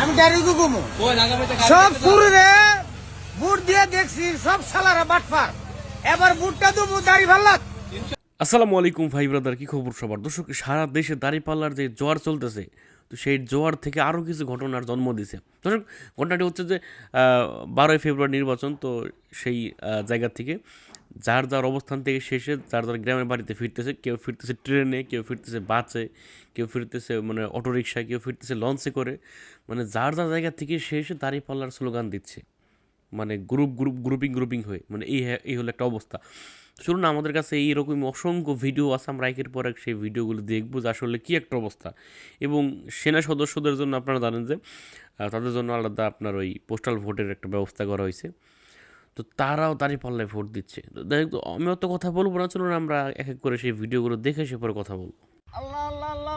আমি সব শুরুরে বুট দিয়ে দেখছি সব সালারা বাটপার। এবার বুটটা দেবো দাড়ি ভাল্লা। আসসালামু আলাইকুম ভাই ব্রাদার কি খবর সবার? দর্শক সারা দেশে দাঁড়িপাল্লার যে জোয়ার চলতেছে তো সেই জোয়ার থেকে আরও কিছু ঘটনার জন্ম দিছে। দর্শক ঘটনাটি হচ্ছে যে বারোই ফেব্রুয়ারি নির্বাচন তো সেই আহ, জায়গা থেকে যার যার অবস্থান থেকে শেষে যার যার গ্রামের বাড়িতে ফিরতেছে কেউ ফিরতেছে ট্রেনে কেউ ফিরতেছে বাসে কেউ ফিরতেছে মানে অটোরিকশায় কেউ ফিরতেছে লঞ্চে করে মানে যার যার জায়গা থেকে শেষে দাঁড়িয়ে পাল্লার স্লোগান দিচ্ছে। মানে গ্রুপ গ্রুপ গ্রুপিং গ্রুপিং হয়ে মানে এই এই হলো একটা অবস্থা। শুনুন না, আমাদের কাছে এইরকম অসংখ্য ভিডিও আছে আমরা একের পর এক সেই ভিডিওগুলো দেখব যে আসলে কী একটা অবস্থা। এবং সেনা সদস্যদের জন্য আপনারা জানেন যে তাদের জন্য আলাদা আপনার ওই পোস্টাল ভোটের একটা ব্যবস্থা করা হয়েছে। তো তারাও তারই পাল্লায় ভোট দিচ্ছে। তো দেখ আমি অত কথা বলব না চলুন আমরা এক এক করে সেই ভিডিওগুলো দেখে সে পরে কথা বলব। আল্লাহ আল্লাহ আল্লাহ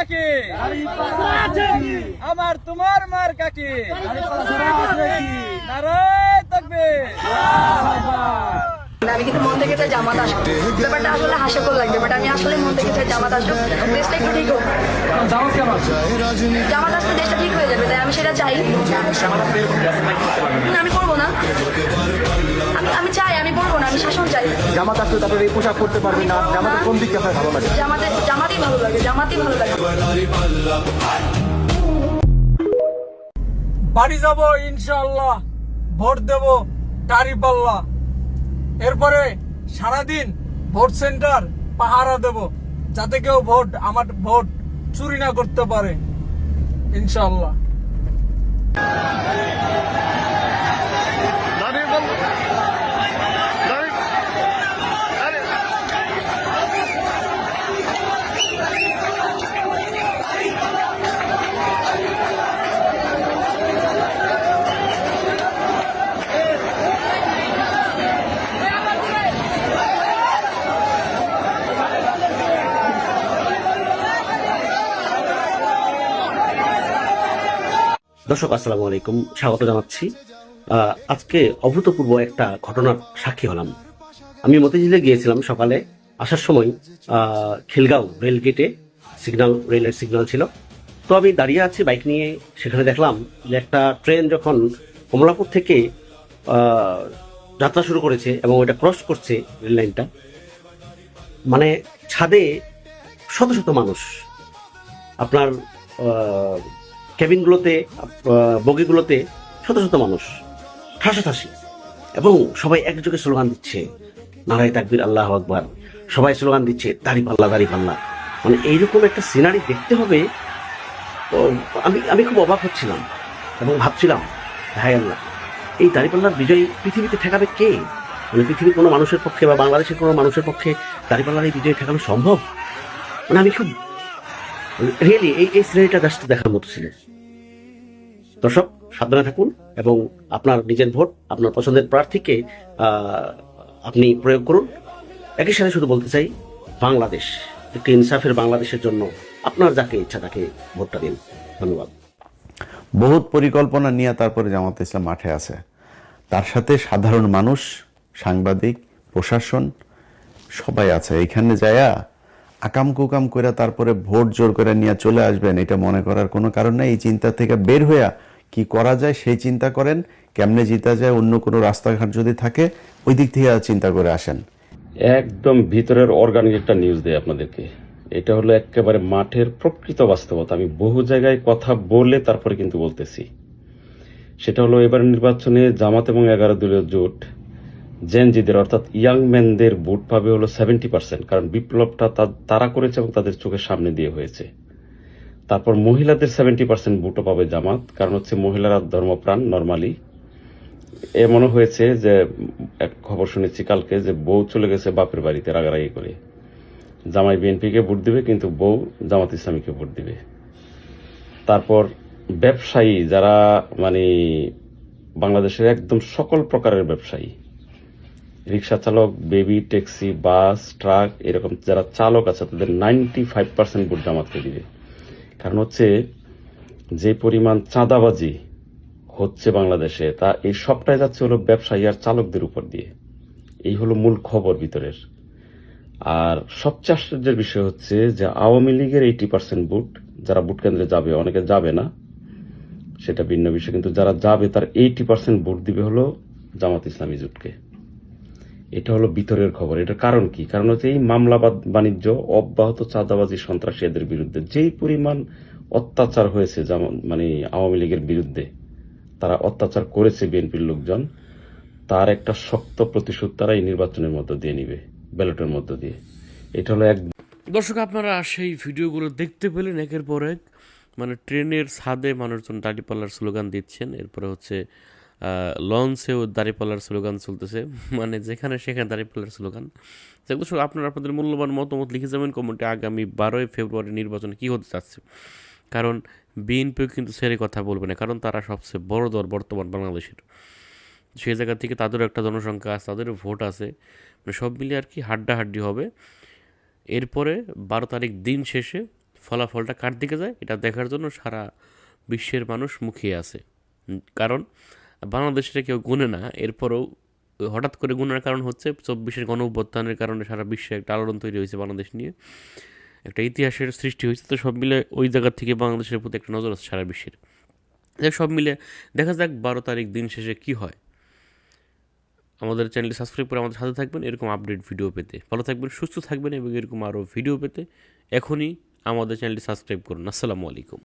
কাকে আমার তোমার মার কাকে নারে থাকবে আমি কিন্তু মন থেকে চাই জামাত আসুক। ব্যাপারটা আসলে হাস্যকর লাগবে বাট আমি আসলে মন থেকে চাই জামাত আসুক দেশটা একটু ঠিক হোক। জামাত আসলে দেশটা ঠিক হয়ে যাবে তাই আমি সেটা চাই। না, আমি করব না। আমি- আমি চাই আমি বলব না আমি শাসন চাই। জামাত আসলে তারপরে এই পোশাক করতে পারবেন না। জামাতের কোন দিকটা আপনার ভালো লাগে? জামাতে জামাতই ভালো লাগে জামাতই ভালো লাগে। বাড়ি যাব ইনশাআল্লাহ ভোট দেব পাল্লা। এরপরে সারাদিন ভোট সেন্টার পাহারা দেব, যাতে কেউ ভোট, আমার ভোট চুরি না করতে পারে, ইনশাআল্লাহ। দর্শক, আসসালামু আলাইকুম। স্বাগত জানাচ্ছি। আজকে অভূতপূর্ব একটা ঘটনার সাক্ষী হলাম। আমি মতিঝিলে গিয়েছিলাম সকালে। আসার সময় খিলগাঁও রেল গেটে সিগন্যাল, রেলের সিগন্যাল ছিল। তো আমি দাঁড়িয়ে আছি বাইক নিয়ে। সেখানে দেখলাম যে একটা ট্রেন যখন কমলাপুর থেকে যাত্রা শুরু করেছে এবং ওটা ক্রস করছে রেল লাইনটা মানে ছাদে শত শত মানুষ। আপনার কেবিনগুলোতে বগিগুলোতে শত শত মানুষ ঠাসাঠাসি এবং সবাই একযোগে স্লোগান দিচ্ছে, নারায় তাকবির, আল্লাহ আকবার। সবাই স্লোগান দিচ্ছে, দাড়ি পাল্লা দাড়ি পাল্লা। মানে এইরকম একটা সিনারি দেখতে হবে। আমি আমি খুব অবাক হচ্ছিলাম এবং ভাবছিলাম, হায় আল্লাহ, এই দাড়িপাল্লার বিজয় পৃথিবীতে ঠেকাবে কে? মানে পৃথিবীর কোনো মানুষের পক্ষে বা বাংলাদেশের কোনো মানুষের পক্ষে দাড়িপাল্লার এই বিজয় ঠেকানো সম্ভব? মানে আমি খুব রিয়েলি এই এই সিনারিটা জাস্ট দেখার মতো ছিল। দর্শক, সাবধানে থাকুন এবং আপনার নিজের ভোট, আপনার পছন্দের প্রার্থীকে আপনি প্রয়োগ করুন। একই সাথে শুধু বলতে চাই, বাংলাদেশ, একটি ইনসাফের বাংলাদেশের জন্য আপনার যাকে ইচ্ছা তাকে ভোটটা দিন। ধন্যবাদ। বহুত পরিকল্পনা নিয়ে তারপরে জামাত ইসলাম মাঠে আছে। তার সাথে সাধারণ মানুষ, সাংবাদিক, প্রশাসন, সবাই আছে। এইখানে যায়া আকাম কুকাম করে তারপরে ভোট জোর করে নিয়ে চলে আসবেন, এটা মনে করার কোনো কারণ নেই। এই চিন্তা থেকে বের হইয়া কি করা যায় সেই চিন্তা করেন, কেমনে জিতা যায়, অন্য কোনো রাস্তাঘাট যদি থাকে, ওই দিক থেকে চিন্তা করে আসেন। একদম ভিতরের অর্গানিক একটা নিউজ দেয় আপনাদেরকে। এটা হলো একেবারে মাঠের প্রকৃত বাস্তবতা। আমি বহু জায়গায় কথা বলে তারপরে কিন্তু বলতেছি। সেটা হলো এবার নির্বাচনে জামাত এবং এগারো দলীয় জোট জেনজিদের অর্থাৎ ইয়াং ম্যানদের ভোট পাবে হলো সেভেন্টি পার্সেন্ট কারণ বিপ্লবটা তারা করেছে এবং তাদের চোখের সামনে দিয়ে হয়েছে। তারপর মহিলাদের সেভেন্টি পার্সেন্ট ভোটও পাবে জামাত, কারণ হচ্ছে মহিলারা ধর্মপ্রাণ নর্মালি এমনও হয়েছে যে, এক খবর শুনেছি কালকে যে বউ চলে গেছে বাপের বাড়িতে রাগারাগি করে। জামাই বিএনপিকে ভোট দিবে, কিন্তু বউ জামাত ইসলামীকে ভোট দিবে। তারপর ব্যবসায়ী যারা মানে বাংলাদেশের একদম সকল প্রকারের ব্যবসায়ী, রিক্সা চালক, বেবি, ট্যাক্সি, বাস, ট্রাক, এরকম যারা চালক আছে, তাদের নাইনটি ফাইভ পার্সেন্ট ভোট জামাতকে দিবে। কারণ হচ্ছে যে পরিমাণ চাঁদাবাজি হচ্ছে বাংলাদেশে, তা এই সবটাই যাচ্ছে হলো ব্যবসায়ী আর চালকদের উপর দিয়ে। এই হলো মূল খবর ভিতরের। আর সবচেয়ে আশ্চর্যের বিষয় হচ্ছে যে আওয়ামী লীগের এইটি পার্সেন্ট বুট যারা বুট কেন্দ্রে যাবে, অনেকে যাবে না, সেটা ভিন্ন বিষয়। কিন্তু যারা যাবে, তার এইটি পার্সেন্ট ভোট দিবে হলো জামাত ইসলামী জোটকে। এটা হলো ভিতরের খবর। এটার কারণ কি? কারণ হচ্ছে এই মামলা বাদ- বাণিজ্য, অব্যাহত চাঁদাবাজি, সন্ত্রাসী এদের বিরুদ্ধে যেই পরিমাণ অত্যাচার হয়েছে যেমন মানে আওয়ামী লীগের বিরুদ্ধে, তারা অত্যাচার করেছে বিএনপির লোকজন, তার একটা শক্ত প্রতিশোধ তারা এই নির্বাচনের মধ্য দিয়ে নিবে, ব্যালটের মধ্য দিয়ে। এটা হলো এক দর্শক, আপনারা সেই ভিডিওগুলো দেখতে পেলেন একের পর এক। মানে ট্রেনের ছাদে মানুষজন দাড়িপাল্লার স্লোগান দিচ্ছেন। এরপরে হচ্ছে লঞ্চেও দাড়িপাল্লার স্লোগান চলতেছে। মানে যেখানে সেখানে দাড়িপাল্লার স্লোগান। দর্শক, আপনারা আপনাদের মূল্যবান মতামত লিখে যাবেন কমেন্টে আগামী বারোই ফেব্রুয়ারি নির্বাচনে কী হতে চাচ্ছে। কারণ বিএনপিও কিন্তু সেরে কথা বলবে না, কারণ তারা সবচেয়ে বড় দল বর্তমান বাংলাদেশের। সেই জায়গা থেকে তাদেরও একটা জনসংখ্যা আছে, তাদেরও ভোট আছে। মানে সব মিলিয়ে আর কি হাড্ডাহাড্ডি হবে। এরপরে বারো তারিখ দিন শেষে ফলাফলটা কার দিকে যায়, এটা দেখার জন্য সারা বিশ্বের মানুষ মুখিয়ে আছে। কারণ বাংলাদেশে কেউ গুনে না, এরপরেও হঠাৎ করে গুনার কারণ হচ্ছে চব্বিশের গণ অভ্যুত্থানের কারণে সারা বিশ্বে একটা আলোড়ন তৈরি হয়েছে বাংলাদেশ নিয়ে। একটা ইতিহাসের সৃষ্টি হয়েছে, তো সব মিলে ওই জায়গা থেকে বাংলাদেশের প্রতি একটা নজর আছে সারা বিশ্বের। সব মিলে দেখা যাক বারো তারিখ দিন শেষে কি হয়। আমাদের চ্যানেলটি সাবস্ক্রাইব করে আমাদের সাথে থাকবেন, এরকম আপডেট ভিডিও পেতে। ভালো থাকবেন, সুস্থ থাকবেন এবং এরকম আরও ভিডিও পেতে এখনই আমাদের চ্যানেলটি সাবস্ক্রাইব করুন। আসসালামু আলাইকুম।